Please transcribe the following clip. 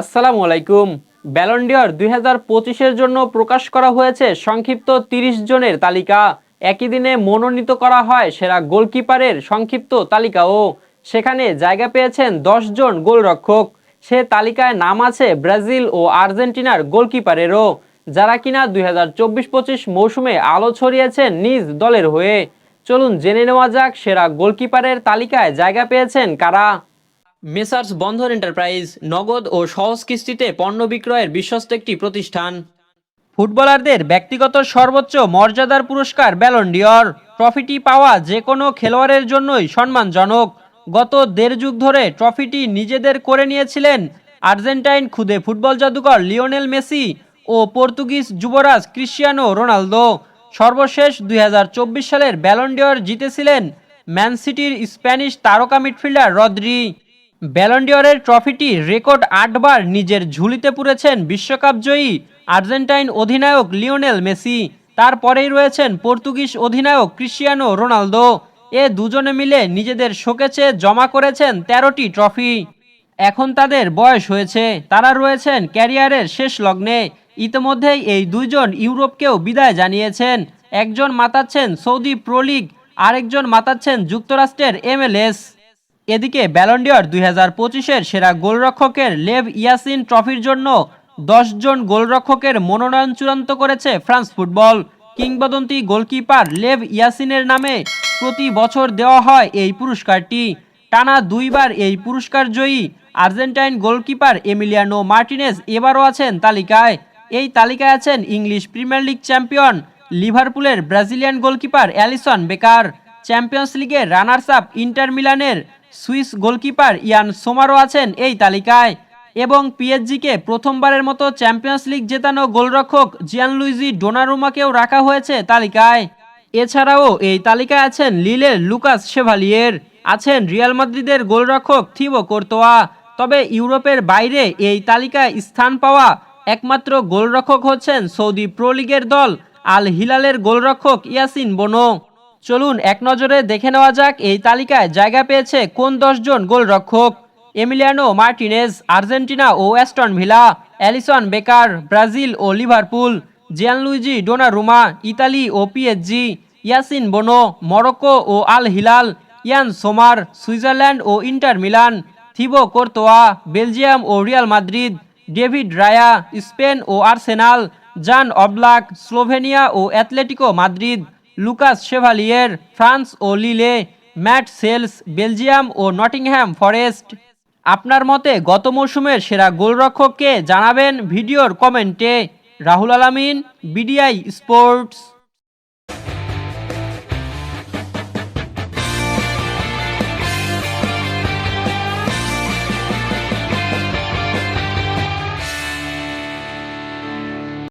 আসসালামু আলাইকুম। ব্যালন্ডিয়র দুই হাজার পঁচিশের জন্য প্রকাশ করা হয়েছে সংক্ষিপ্ত তিরিশ জনের তালিকা। একই দিনে মনোনীত করা হয় সেরা গোলকিপারের সংক্ষিপ্ত তালিকাও। সেখানে জায়গা পেয়েছেন দশ জন গোলরক্ষক। সে তালিকায় নাম আছে ব্রাজিল ও আর্জেন্টিনার গোলকিপারেরও, যারা কিনা দুই হাজার চব্বিশ পঁচিশ মৌসুমে আলো ছড়িয়েছেন নিজ দলের হয়ে। চলুন জেনে নেওয়া যাক সেরা গোলকিপারের তালিকায় জায়গা পেয়েছেন কারা। মেসার্স বন্ধন এন্টারপ্রাইজ নগদ ও সহজ কিস্তিতে পণ্য বিক্রয়ের বিশ্বস্ত একটি প্রতিষ্ঠান। ফুটবলারদের ব্যক্তিগত সর্বোচ্চ মর্যাদার পুরস্কার ব্যালন্ডিয়র ট্রফিটি পাওয়া যে কোনো খেলোয়াড়ের জন্যই সম্মানজনক। গত দেড় যুগ ধরে ট্রফিটি নিজেদের করে নিয়েছিলেন আর্জেন্টাইন খুদে ফুটবল জাদুকর লিওনেল মেসি ও পর্তুগিজ যুবরাজ ক্রিশ্চিয়ানো রোনালদো। সর্বশেষ দুই হাজার চব্বিশ সালের ব্যালন্ডিয়র জিতেছিলেন ম্যান সিটির স্প্যানিশ তারকা মিডফিল্ডার রদ্রি। ব্যালন্ডিয়রের ট্রফিটি রেকর্ড আটবার নিজের ঝুলিতে পুরেছেন বিশ্বকাপ জয়ী আর্জেন্টাইন অধিনায়ক লিওনেল মেসি। তারপরেই রয়েছেন পর্তুগিজ অধিনায়ক ক্রিশ্চিয়ানো রোনালদো। এ দুজনে মিলে নিজেদের শোকেছে জমা করেছেন তেরোটি ট্রফি। এখন তাদের বয়স হয়েছে। তারা রয়েছেন ক্যারিয়ারের শেষ লগ্নে। ইতিমধ্যেই এই দুইজন ইউরোপকেও বিদায় জানিয়েছেন। একজন মাতাচ্ছেন সৌদি প্রো লিগ, আরেকজন মাতাচ্ছেন যুক্তরাষ্ট্রের এমএলএস এদিকে ব্যালন্ডিয়র দুই হাজার পঁচিশের সেরা গোলরক্ষকের লেভ ইয়াসিন ট্রফির জন্য দশ জন গোলরক্ষকের মনোনয়ন চূড়ান্ত করেছে ফ্রান্স ফুটবল। কিংবদন্তি গোলকিপার লেভ ইয়াসিনের নামে প্রতি বছর দেওয়া হয় এই পুরস্কারটি। টানা দুইবার এই পুরস্কার জয়ী আর্জেন্টাইন গোলকিপার এমিলিয়ানো মার্টিনেজ এবারও আছেন তালিকায়। এই তালিকায় আছেন ইংলিশ প্রিমিয়ার লিগ চ্যাম্পিয়ন লিভারপুলের Brazilian goalkeeper Alisson Becker. Champions লিগের রানার্স আপ ইন্টার মিলানের সুইস গোলকিপার ইয়ান সোমারও আছেন এই তালিকায় এবং পিএসজিকে প্রথমবারের মতো চ্যাম্পিয়ন্স লিগ জেতানো গোলরক্ষক জিয়ানলুইজি ডোনারুমাকেও রাখা হয়েছে তালিকায়। এছাড়াও এই তালিকায় আছেন লিলের লুকাস শেভালিয়ের, আছেন রিয়াল মাদ্রিদের গোলরক্ষক থিবো কোর্তোয়া। তবে ইউরোপের বাইরে এই তালিকায় স্থান পাওয়া একমাত্র গোলরক্ষক হচ্ছেন সৌদি প্রো লিগের দল আল হিলালের গোলরক্ষক ইয়াসিন বোনো। চলুন এক নজরে দেখে নেওয়া যাক এই তালিকায় জায়গা পেয়েছে কোন দশজন গোলরক্ষক? এমিলিয়ানো মার্টিনেজ, আর্জেন্টিনা ও Aston Villa, Alisson Becker, Brazil ও লিভারপুল, জিয়ানলুইজি ডোনারুমা, ইতালি ও পিএসজি, ইয়াসিন বোনো, মরক্কো ও Al Hilal, Yann Sommer, Switzerland ও Inter Milan, Thibaut Courtois, Belgium ও Real Madrid, David Raya, Spain ও Arsenal, Jan Oblak, Slovenia ও Atletico Madrid Lucas Chevalier France ও Lille, Matt Sels, Belgium ও Nottingham Forest. আপনার মতে গত মৌসুমের সেরা গোলরক্ষককে জানাবেন ভিডিওর কমেন্টে। রাহুল আলামিন, বিডিআই স্পোর্টস।